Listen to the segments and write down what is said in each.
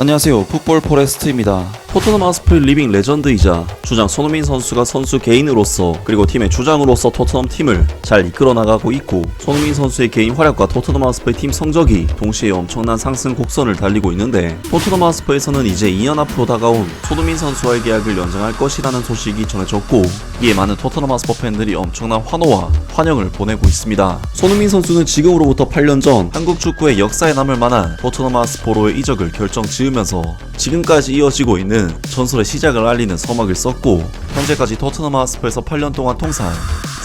안녕하세요. 풋볼 포레스트입니다. 토트넘 하스프의 리빙 레전드이자 주장 손흥민 선수가 선수 개인으로서 그리고 팀의 주장으로서 토트넘 팀을 잘 이끌어 나가고 있고 손흥민 선수의 개인 활약과 토트넘 하스프의 팀 성적이 동시에 엄청난 상승 곡선을 달리고 있는데 토트넘 하스프에서는 이제 2년 앞으로 다가온 손흥민 선수와의 계약을 연장할 것이라는 소식이 전해졌고 이에 많은 토트넘 하스퍼 팬들이 엄청난 환호와 환영을 보내고 있습니다. 손흥민 선수는 지금으로부터 8년 전 한국 축구의 역사에 남을 만한 토트넘 하스퍼로의 이적을 결정 지으면서 지금까지 이어지고 있는 전설의 시작을 알리는 서막을 썼고 현재까지 토트넘 하스퍼에서 8년 동안 통산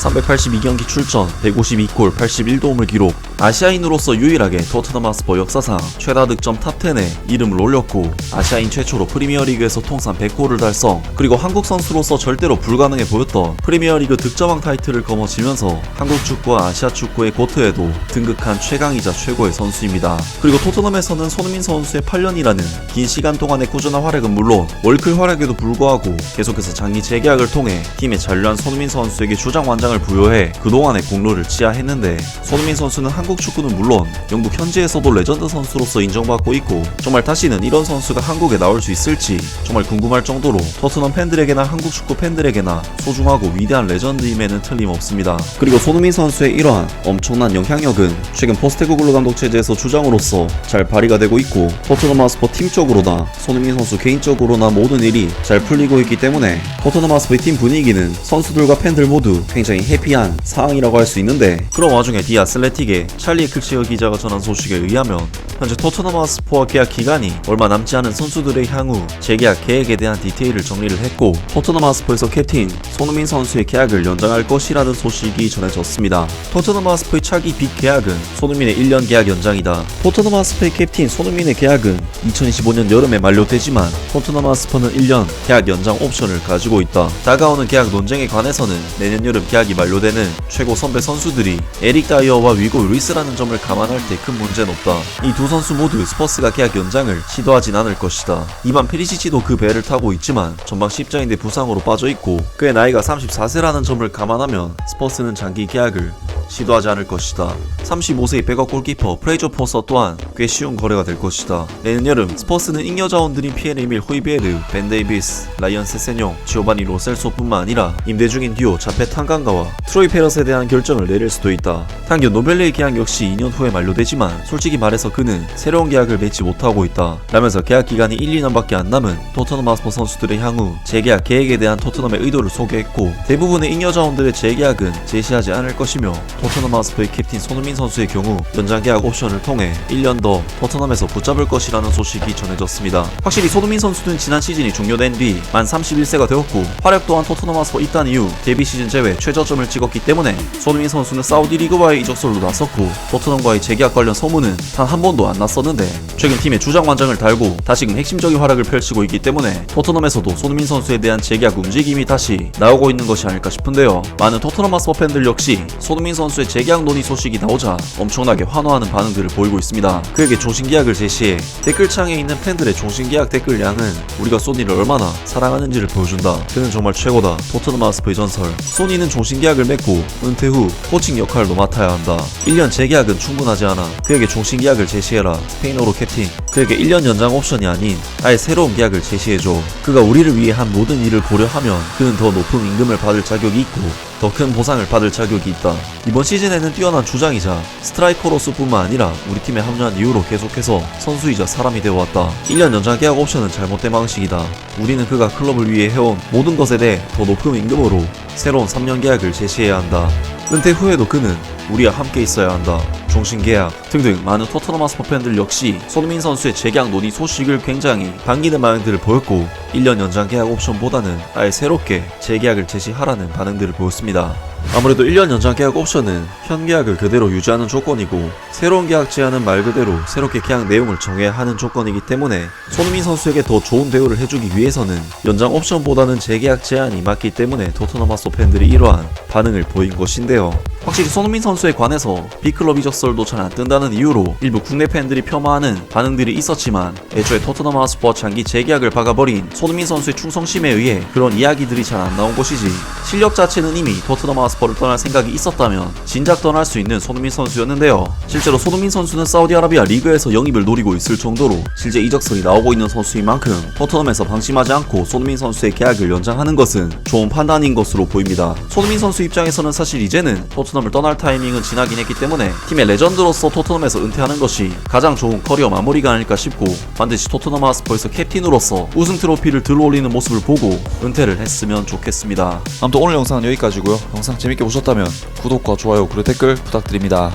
382경기 출전, 152골, 81도움을 기록, 아시아인으로서 유일하게 토트넘 하스퍼 역사상 최다 득점 탑10에 이름을 올렸고 아시아인 최초로 프리미어리그에서 통산 100골을 달성, 그리고 한국 선수로서 절대로 불가능해 보였던 프리미어리그 득점왕 타이틀을 거머쥐면서 한국 축구와 아시아 축구의 고트에도 등극한 최강이자 최고의 선수입니다. 그리고 토트넘에서는 손흥민 선수의 8년이라는 긴 시간 동안의 꾸준한 활약은 물론 월클 활약에도 불구하고 계속해서 장기 재계약을 통해 팀의 잔류한 손흥민 선수에게 주장 완장을 부여해 그동안의 공로를 치하했는데 손흥민 선수는 한국 축구는 물론 영국 현지에서도 레전드 선수로서 인정받고 있고 정말 다시는 이런 선수가 한국에 나올 수 있을지 정말 궁금할 정도로 토트넘 팬들에게나 한국 축구 팬들에게나 소중하고 위대한 레전드임에는 틀림없습니다. 그리고 손흥민 선수의 이러한 엄청난 영향력은 최근 포스테코글로 감독 체제에서 주장으로서 잘 발휘가 되고 있고 토트넘 하스퍼 팀적으로나 손흥민 선수 개인적으로나 모든 일이 잘 풀리고 있기 때문에 토트넘 하스퍼의 팀 분위기는 선수들과 팬들 모두 굉장히 해피한 상황이라고 할 수 있는데 그런 와중에 디 아슬레틱의 찰리 클치어 기자가 전한 소식에 의하면 현재 토트넘 하스퍼와 계약 기간이 얼마 남지 않은 선수들의 향후 재계약 계획에 대한 디테일을 정리를 했고 토트넘 하스퍼에서 캡틴 손흥민 선수의 계약을 연장할 것이라는 소식이 전해졌습니다. 토트넘 하스퍼의 차기 빅 계약은 손흥민의 1년 계약 연장이다. 토트넘 하스퍼의 캡틴 손흥민의 계약은 2025년 여름에 만료되지만 토트넘 하스퍼는 1년 계약 연장 옵션을 가지고 있다. 다가오는 계약 논쟁에 관해서는 내년 여름 계약이 만료되는 최고 선배 선수들이 에릭 다이어와 위고 루이스 라는 점을 감안할 때 큰 문제는 없다. 이 두 선수 모두 스퍼스가 계약 연장을 시도하진 않을 것이다. 이만 페리시치도 그 배를 타고 있지만 전방 십자인대 부상으로 빠져 있고 그의 나이가 34세라는 점을 감안하면 스퍼스는 장기 계약을 시도하지 않을 것이다. 35세의 백업 골키퍼 프레이저 포서 또한 꽤 쉬운 거래가 될 것이다. 내년 여름 스퍼스는 잉여 자원들인 피에르 에밀 호이베르, 벤 데이비스, 라이언 세세뇽, 지오바니 로셀소뿐만 아니라 임대 중인 듀오 자페 탄강가와 트로이 페럿에 대한 결정을 내릴 수도 있다. 당겨 노벨레의 계약 역시 2년 후에 만료되지만 솔직히 말해서 그는 새로운 계약을 맺지 못하고 있다. 라면서 계약 기간이 1, 2년밖에 안 남은 토트넘 하스퍼 선수들의 향후 재계약 계획에 대한 토트넘의 의도를 소개했고 대부분의 잉여 자원들의 재계약은 제시하지 않을 것이며 토트넘 하스퍼의 캡틴 손흥민 선수의 경우 연장 계약 옵션을 통해 1년 더 토트넘에서 붙잡을 것이라는 소식이 전해졌습니다. 확실히 손흥민 선수는 지난 시즌이 종료된 뒤 만 31세가 되었고 활약 또한 토트넘 하스퍼 입단 이후 데뷔 시즌 제외 최저점을 찍었기 때문에 손흥민 선수는 사우디 리그와의 이적설로 나섰고 토트넘과의 재계약 관련 소문은 단 한 번도 안 났었는데 최근 팀의 주장 완장을 달고 다시금 핵심적인 활약을 펼치고 있기 때문에 토트넘에서도 손흥민 선수에 대한 재계약 움직임이 다시 나오고 있는 것이 아닐까 싶은데요. 많은 토트넘 하스퍼 팬들 역시 손흥민 선수 의 재계약 논의 소식이 나오자 엄청나게 환호하는 반응들을 보이고 있습니다. 그에게 종신계약을 제시해 댓글창에 있는 팬들의 종신계약 댓글량은 우리가 소니를 얼마나 사랑하는지를 보여준다. 그는 정말 최고다. 토트넘 하스퍼의 전설. 소니는 종신계약을 맺고 은퇴 후 코칭 역할도 맡아야 한다. 1년 재계약은 충분하지 않아. 그에게 종신계약을 제시해라. 스페인어로 캡틴. 그에게 1년 연장 옵션이 아닌 아예 새로운 계약을 제시해줘. 그가 우리를 위해 한 모든 일을 고려하면 그는 더 높은 임금을 받을 자격이 있고 더 큰 보상을 받을 자격이 있다. 이번 시즌에는 뛰어난 주장이자 스트라이커로서뿐만 아니라 우리 팀에 합류한 이후로 계속해서 선수이자 사람이 되어왔다. 1년 연장 계약 옵션은 잘못된 방식이다. 우리는 그가 클럽을 위해 해온 모든 것에 대해 더 높은 임금으로 새로운 3년 계약을 제시해야 한다. 은퇴 후에도 그는 우리와 함께 있어야 한다. 종신 계약 등등 많은 토트넘 하스퍼 팬들 역시 손흥민 선수의 재계약 논의 소식을 굉장히 반기는 반응들을 보였고 1년 연장 계약 옵션보다는 아예 새롭게 재계약을 제시하라는 반응들을 보였습니다. 아무래도 1년 연장 계약 옵션은 현 계약을 그대로 유지하는 조건이고 새로운 계약 제한은 말 그대로 새롭게 계약 내용을 정해야 하는 조건이기 때문에 손흥민 선수에게 더 좋은 대우를 해주기 위해서는 연장 옵션보다는 재계약 제한이 맞기 때문에 토트넘 하스퍼 팬들이 이러한 반응을 보인 것인데요. 확실히 손흥민 선수에 관해서 B클럽 이적설도 잘 안 뜬다는 이유로 일부 국내 팬들이 폄하하는 반응들이 있었지만 애초에 토트넘 하스퍼 장기 재계약을 박아버린 손흥민 선수의 충성심에 의해 그런 이야기들이 잘 안 나온 것이지 실력 자체는 이미 토트넘 하스퍼를 떠날 생각이 있었다면 진작 떠날 수 있는 손흥민 선수였는데요. 실제로 손흥민 선수는 사우디아라비아 리그에서 영입을 노리고 있을 정도로 실제 이적설이 나오고 있는 선수인 만큼 토트넘에서 방심하지 않고 손흥민 선수의 계약을 연장하는 것은 좋은 판단인 것으로 보입니다. 손흥민 선수 입장에서는 사실 이제는 토트넘을 떠날 타이밍은 지나긴 했기 때문에 팀의 레전드로서 토트넘에서 은퇴하는 것이 가장 좋은 커리어 마무리가 아닐까 싶고 반드시 토트넘 하스퍼에서 캡틴으로서 우승 트로피를 들어올리는 모습을 보고 은퇴를 했으면 좋겠습니다. 아무튼 오늘 영상은 여기까지고요. 영상 재밌게 보셨다면 구독과 좋아요 그리고 댓글 부탁드립니다.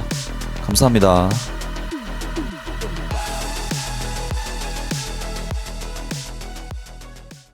감사합니다.